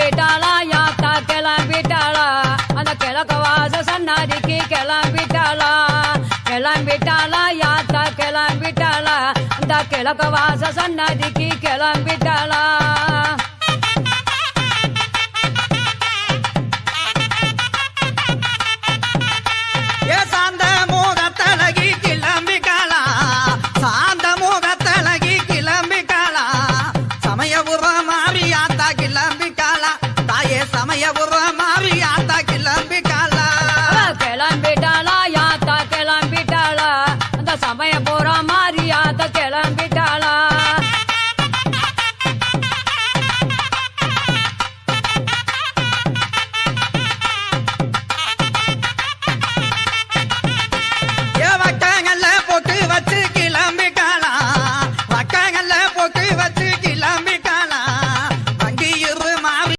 கிளம்பிட்டாளா யாத்தா கிளம்பிட்டாளா? அந்த கிழக்கு வாச சன்னாதிக்கு கிளம்பிட்டாளா? கிளம்பிட்டாளா? யாத்தா கிளம்பிட்டாளா? அந்த கிழக்கு வாச சன்னாதிக்கு கிளம்பிட்டாளா